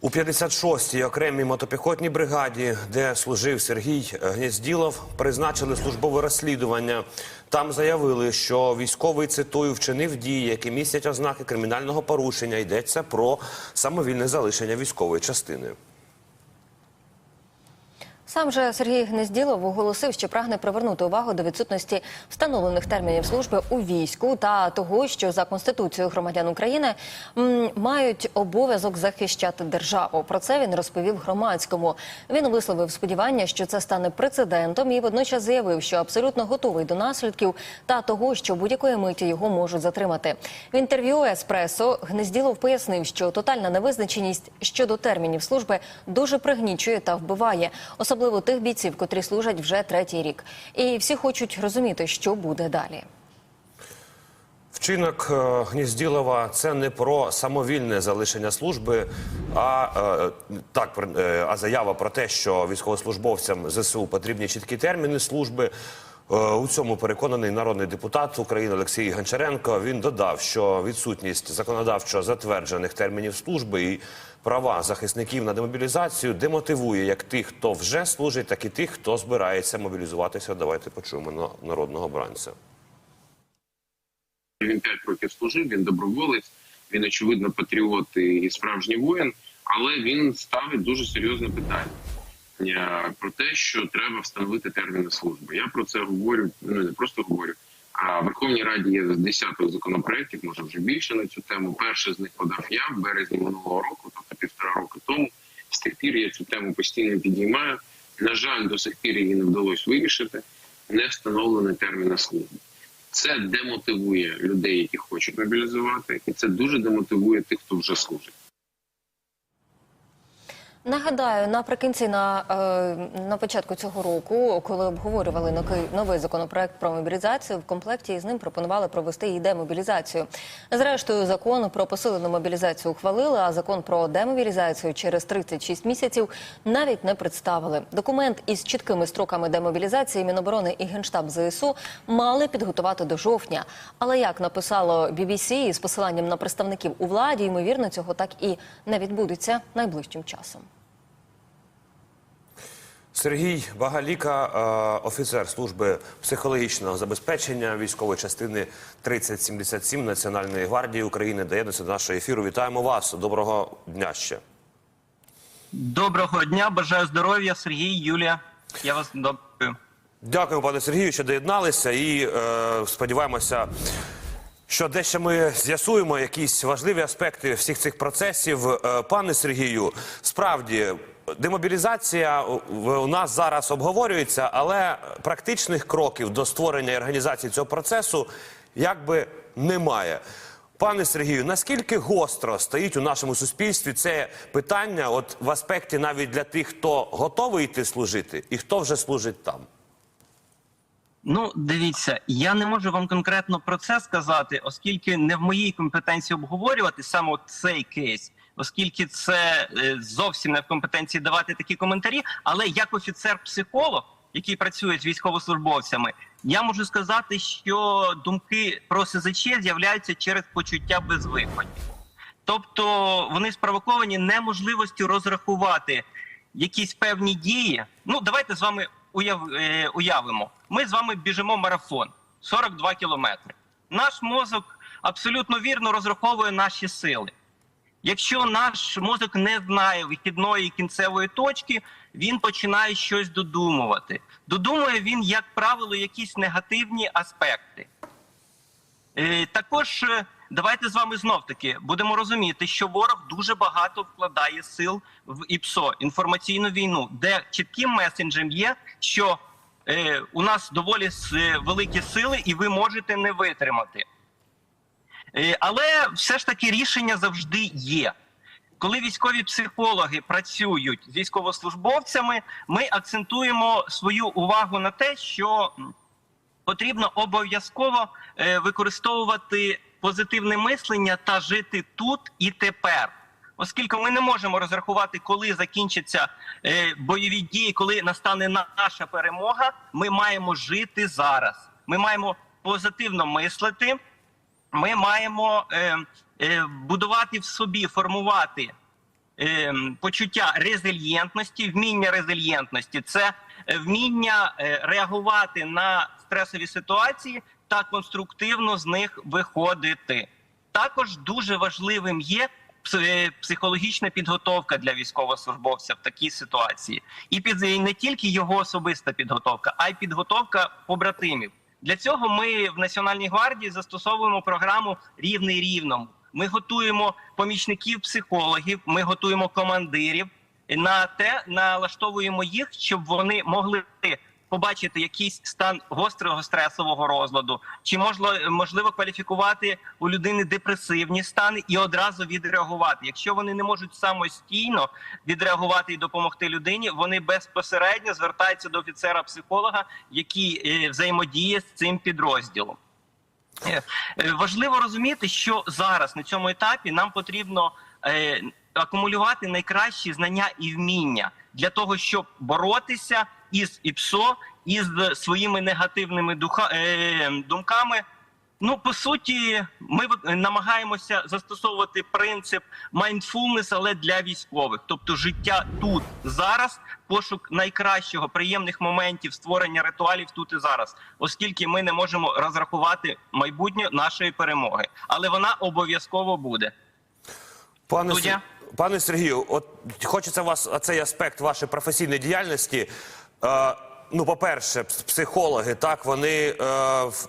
У 56-й окремій мотопіхотній бригаді, де служив Сергій Гнєзділов, призначили службове розслідування. Там заявили, що військовий цитую вчинив дії, які містять ознаки кримінального порушення. Йдеться про самовільне залишення військової частини. Сам же Сергій Гнезділов оголосив, що прагне привернути увагу до відсутності встановлених термінів служби у війську та того, що за конституцією громадян України мають обов'язок захищати державу. Про це він розповів громадському. Він висловив сподівання, що це стане прецедентом, і водночас заявив, що абсолютно готовий до наслідків та того, що будь-якої миті його можуть затримати. В інтерв'ю Еспресо Гнезділов пояснив, що тотальна невизначеність щодо термінів служби дуже пригнічує та вбиває, особливо тих бійців, котрі служать вже третій рік. І всі хочуть розуміти, що буде далі. Вчинок е, Гнізділова це не про самовільне залишення служби, а е, так е, а заява про те, що військовослужбовцям ЗСУ потрібні чіткі терміни служби. Е, У цьому переконаний народний депутат України Олексій Гончаренко. Він додав, що відсутність законодавчо затверджених термінів служби і права захисників на демобілізацію демотивує як тих, хто вже служить, так і тих, хто збирається мобілізуватися. Давайте почуємо на- народного обранця. Він 5 років служив, він доброволець, він очевидно патріот і справжній воїн, але він ставить дуже серйозне питання про те, що треба встановити терміни служби. Я про це говорю, ну не просто говорю. А в Верховній Раді є десяток законопроєктів, може вже більше на цю тему. Перший з них подав я в березні минулого року, тобто півтора року тому. З тих пір я цю тему постійно підіймаю. На жаль, до сих пір її не вдалося вирішити. Не встановлені терміни служби. Це демотивує людей, які хочуть мобілізувати, і це дуже демотивує тих, хто вже служить. Нагадаю, наприкінці на, е, на початку цього року, коли обговорювали новий, законопроект про мобілізацію, в комплекті з ним пропонували провести і демобілізацію. Зрештою, закон про посилену мобілізацію ухвалили, а закон про демобілізацію через 36 місяців навіть не представили. Документ із чіткими строками демобілізації Міноборони і Генштаб ЗСУ мали підготувати до жовтня. Але як написало BBC із посиланням на представників у владі, ймовірно, цього так і не відбудеться найближчим часом. Сергій Багаліка, е, офіцер служби психологічного забезпечення військової частини 3077 Національної гвардії України, доєднується до нашого ефіру. Вітаємо вас. Доброго дня ще. Доброго дня, бажаю здоров'я, Сергій, Юлія. Я вас добрую. Дякуємо, пане Сергію, що доєдналися, і е, сподіваємося, що дещо ми з'ясуємо якісь важливі аспекти всіх цих процесів. Е, пане Сергію, справді. Демобілізація у- нас зараз обговорюється, але практичних кроків до створення і організації цього процесу якби немає. Пане Сергію, наскільки гостро стоїть у нашому суспільстві це питання, от в аспекті навіть для тих, хто готовий йти служити, і хто вже служить там? Ну, дивіться, я не можу вам конкретно про це сказати, оскільки не в моїй компетенції обговорювати саме цей кейс, оскільки це е, зовсім не в компетенції давати такі коментарі. Але як офіцер-психолог, який працює з військовослужбовцями, я можу сказати, що думки про СЗЧ з'являються через почуття безвиході. Тобто вони спровоковані неможливістю розрахувати якісь певні дії. Ну, давайте з вами уяв, е, уявимо. Ми з вами біжимо марафон 42 кілометри. Наш мозок абсолютно вірно розраховує наші сили. Якщо наш мозок не знає вихідної кінцевої точки, він починає щось додумувати. Додумує він, як правило, якісь негативні аспекти. Е, Також е, давайте з вами знов таки будемо розуміти, що ворог дуже багато вкладає сил в ІПСО інформаційну війну, де чітким месенджем є, що е, у нас доволі великі сили, і ви можете не витримати. Е, Але все ж таки рішення завжди є. Коли військові психологи працюють з військовослужбовцями, ми акцентуємо свою увагу на те, що потрібно обов'язково е, використовувати позитивне мислення та жити тут і тепер. Оскільки ми не можемо розрахувати, коли закінчаться е, бойові дії, коли настане наша перемога, ми маємо жити зараз. Ми маємо позитивно мислити, ми маємо е, е, будувати в собі, формувати ем, почуття резильєнтності, вміння резильєнтності це е, вміння е, реагувати на стресові ситуації та конструктивно з них виходити. Також дуже важливим є е, психологічна підготовка для військовослужбовця в такій ситуації, і під не тільки його особиста підготовка, а й підготовка побратимів. Для цього ми в Національній гвардії застосовуємо програму Рівний рівному. Ми готуємо помічників психологів, ми готуємо командирів на те, налаштовуємо їх, щоб вони могли побачити якийсь стан гострого стресового розладу, чи можливо, можливо кваліфікувати у людини депресивні стани і одразу відреагувати. Якщо вони не можуть самостійно відреагувати і допомогти людині, вони безпосередньо звертаються до офіцера-психолога, який е, взаємодіє з цим підрозділом. Е, е, Важливо розуміти, що зараз на цьому етапі нам потрібно акумулювати найкращі знання і вміння для того, щоб боротися із ІПСО, із своїми негативними духа, е, думками. Ну, по суті, ми намагаємося застосовувати принцип mindfulness, але для військових, тобто життя тут зараз, пошук найкращого приємних моментів створення ритуалів тут і зараз, оскільки ми не можемо розрахувати майбутнє нашої перемоги, але вона обов'язково буде. Пане? Пане Сергію, от хочеться вас цей аспект вашої професійної діяльності. Е, ну, по-перше, психологи, так вони е,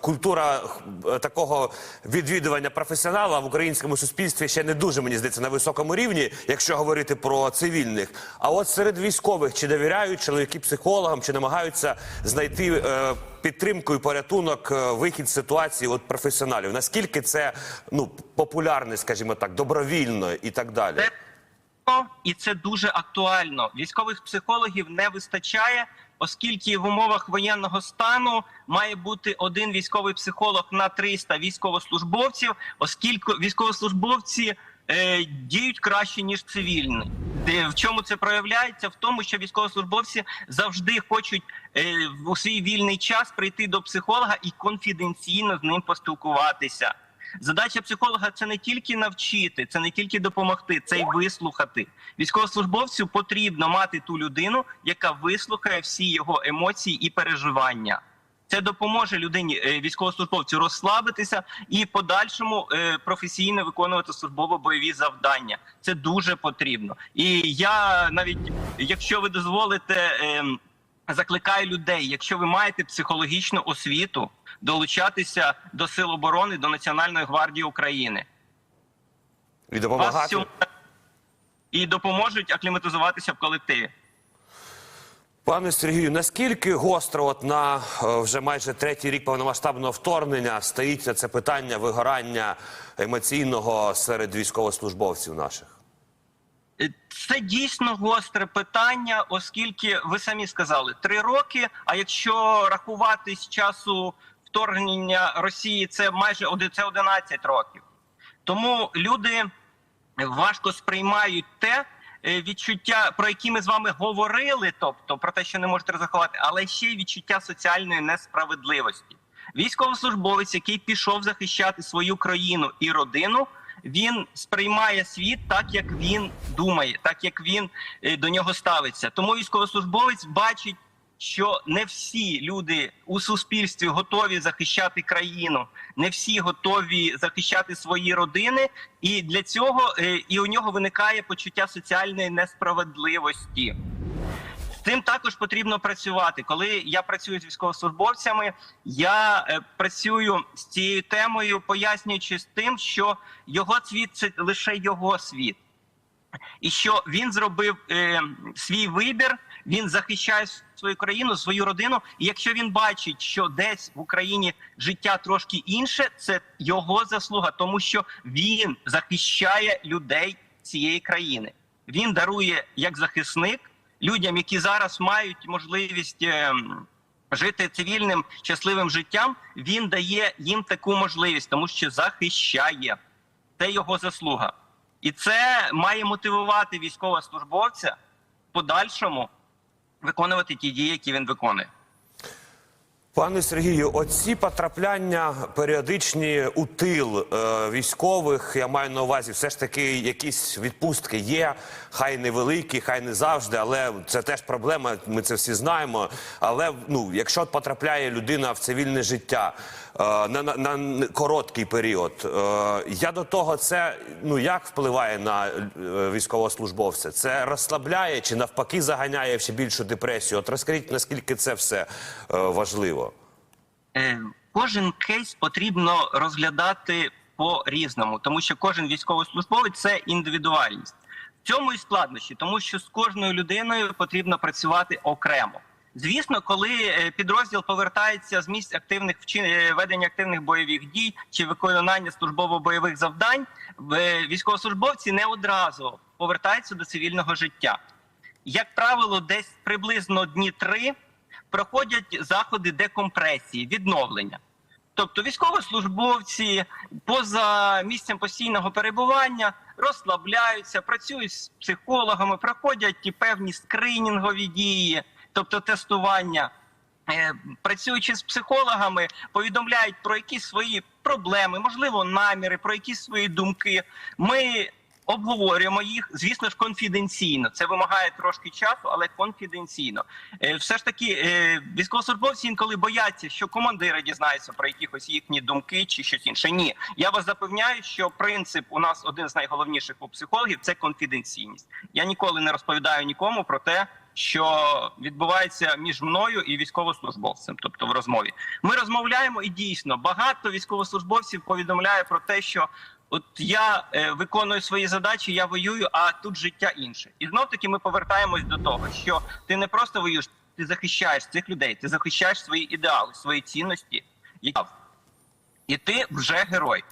культура е, такого відвідування професіонала в українському суспільстві ще не дуже мені здається на високому рівні, якщо говорити про цивільних. А от серед військових чи довіряють чоловіки психологам, чи намагаються знайти е, підтримку і порятунок, е, вихід з ситуації от професіоналів. Наскільки це ну популярне, скажімо так, добровільно і так далі? Це і це дуже актуально. Військових психологів не вистачає, оскільки в умовах воєнного стану має бути один військовий психолог на 300 військовослужбовців, оскільки військовослужбовці е, діють краще ніж цивільні. В чому це проявляється? В тому, що військовослужбовці завжди хочуть е, у свій вільний час прийти до психолога і конфіденційно з ним поспілкуватися. Задача психолога це не тільки навчити, це не тільки допомогти, це й вислухати. Військовослужбовцю потрібно мати ту людину, яка вислухає всі його емоції і переживання. Це допоможе людині е, військовослужбовцю розслабитися і подальшому е, професійно виконувати службово-бойові завдання. Це дуже потрібно. І я навіть, якщо ви дозволите. Закликаю людей, якщо ви маєте психологічну освіту, долучатися до Сил оборони, до Національної гвардії України. І Вас допомагати? цьому і допоможуть акліматизуватися в колективі. Пане Сергію, наскільки гостро от на е, вже майже третій рік повномасштабного вторгнення стоїть це питання вигорання емоційного серед військовослужбовців наших? Е, Це дійсно гостре питання, оскільки ви самі сказали три роки. А якщо рахувати з часу вторгнення Росії, це майже це 11 років. Тому люди важко сприймають те е, відчуття, про які ми з вами говорили, тобто про те, що не можете розрахувати, але ще й відчуття соціальної несправедливості. Військовослужбовець, який пішов захищати свою країну і родину, він сприймає світ так, як він думає, так як він е, до нього ставиться. Тому військовослужбовець бачить, що не всі люди у суспільстві готові захищати країну, не всі готові захищати свої родини, і для цього е, і у нього виникає почуття соціальної несправедливості. Цим також потрібно працювати. Коли я працюю з військовослужбовцями, я е, працюю з цією темою, пояснюючи з тим, що його світ це лише його світ, і що він зробив е, свій вибір, він захищає свою країну, свою родину. І якщо він бачить, що десь в Україні життя трошки інше, це його заслуга, тому що він захищає людей цієї країни. Він дарує як захисник людям, які зараз мають можливість. ем, Жити цивільним щасливим життям він дає їм таку можливість, тому що захищає це його заслуга, і це має мотивувати військовослужбовця подальшому виконувати ті дії, які він виконує. Пане Сергію, оці потрапляння періодичні у тил е, військових, я маю на увазі, все ж таки якісь відпустки є, хай невеликі, хай не завжди, але це теж проблема. Ми це всі знаємо. Але ну, якщо потрапляє людина в цивільне життя е, на, на, на короткий період, е, я до того це ну як впливає на е, військовослужбовця? Це розслабляє чи навпаки заганяє ще більшу депресію? От розкажіть, наскільки це все е, важливо. Е, Кожен кейс потрібно розглядати по-різному, тому що кожен військовослужбовець це індивідуальність. В цьому і складнощі, тому що з кожною людиною потрібно працювати окремо. Звісно, коли е, підрозділ повертається з місць активних вчин... е, ведення активних бойових дій чи виконання службово-бойових завдань, військовослужбовці не одразу повертаються до цивільного життя. Як правило, десь приблизно дні три проходять заходи декомпресії, відновлення. Тобто військовослужбовці поза місцем постійного перебування розслабляються, працюють з психологами, проходять ті певні скринінгові дії, тобто тестування. Е, Працюючи з психологами, повідомляють про якісь свої проблеми, можливо, наміри, про якісь свої думки. Ми обговорюємо їх, звісно ж, конфіденційно. Це вимагає трошки часу, але конфіденційно. Е, Все ж таки, е, військовослужбовці інколи бояться, що командири дізнаються про якихось їхні думки чи щось інше. Ні, я вас запевняю, що принцип у нас один з найголовніших у психологів це конфіденційність. Я ніколи не розповідаю нікому про те. Що відбувається між мною і військовослужбовцем, тобто в розмові, ми розмовляємо, і дійсно багато військовослужбовців повідомляє про те, що от я е, виконую свої задачі, я воюю, а тут життя інше. І знов таки ми повертаємось до того, що ти не просто воюєш, ти захищаєш цих людей, ти захищаєш свої ідеали, свої цінності, які і ти вже герой.